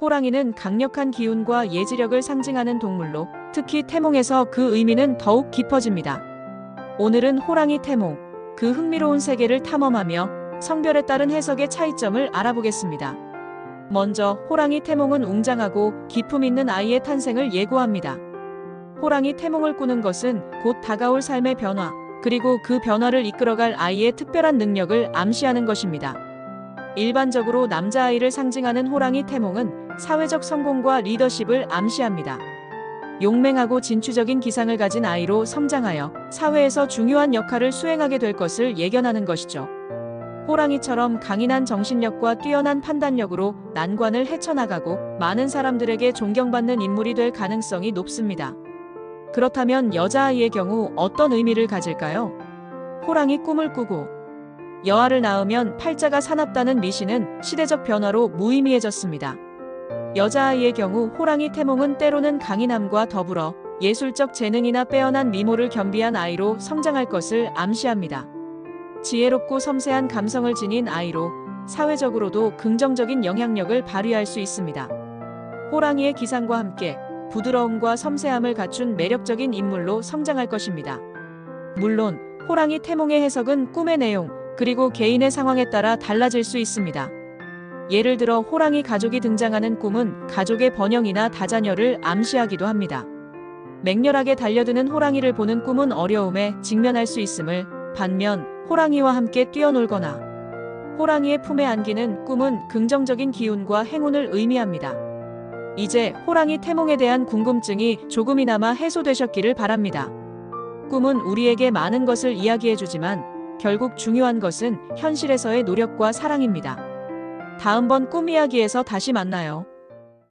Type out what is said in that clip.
호랑이는 강력한 기운과 예지력을 상징하는 동물로 특히 태몽에서 그 의미는 더욱 깊어집니다. 오늘은 호랑이 태몽, 그 흥미로운 세계를 탐험하며 성별에 따른 해석의 차이점을 알아보겠습니다. 먼저 호랑이 태몽은 웅장하고 기품 있는 아이의 탄생을 예고합니다. 호랑이 태몽을 꾸는 것은 곧 다가올 삶의 변화, 그리고 그 변화를 이끌어갈 아이의 특별한 능력을 암시하는 것입니다. 일반적으로 남자아이를 상징하는 호랑이 태몽은 사회적 성공과 리더십을 암시합니다. 용맹하고 진취적인 기상을 가진 아이로 성장하여 사회에서 중요한 역할을 수행하게 될 것을 예견하는 것이죠. 호랑이처럼 강인한 정신력과 뛰어난 판단력으로 난관을 헤쳐나가고 많은 사람들에게 존경받는 인물이 될 가능성이 높습니다. 그렇다면 여자아이의 경우 어떤 의미를 가질까요? 호랑이 꿈을 꾸고 여아를 낳으면 팔자가 사납다는 미신은 시대적 변화로 무의미해졌습니다. 여자아이의 경우 호랑이 태몽은 때로는 강인함과 더불어 예술적 재능이나 빼어난 미모를 겸비한 아이로 성장할 것을 암시합니다. 지혜롭고 섬세한 감성을 지닌 아이로 사회적으로도 긍정적인 영향력을 발휘할 수 있습니다. 호랑이의 기상과 함께 부드러움과 섬세함을 갖춘 매력적인 인물로 성장할 것입니다. 물론 호랑이 태몽의 해석은 꿈의 내용 그리고 개인의 상황에 따라 달라질 수 있습니다. 예를 들어 호랑이 가족이 등장하는 꿈은 가족의 번영이나 다자녀를 암시하기도 합니다. 맹렬하게 달려드는 호랑이를 보는 꿈은 어려움에 직면할 수 있음을 반면 호랑이와 함께 뛰어놀거나 호랑이의 품에 안기는 꿈은 긍정적인 기운과 행운을 의미합니다. 이제 호랑이 태몽에 대한 궁금증이 조금이나마 해소되셨기를 바랍니다. 꿈은 우리에게 많은 것을 이야기해주지만 결국 중요한 것은 현실에서의 노력과 사랑입니다. 다음번 꿈 이야기에서 다시 만나요.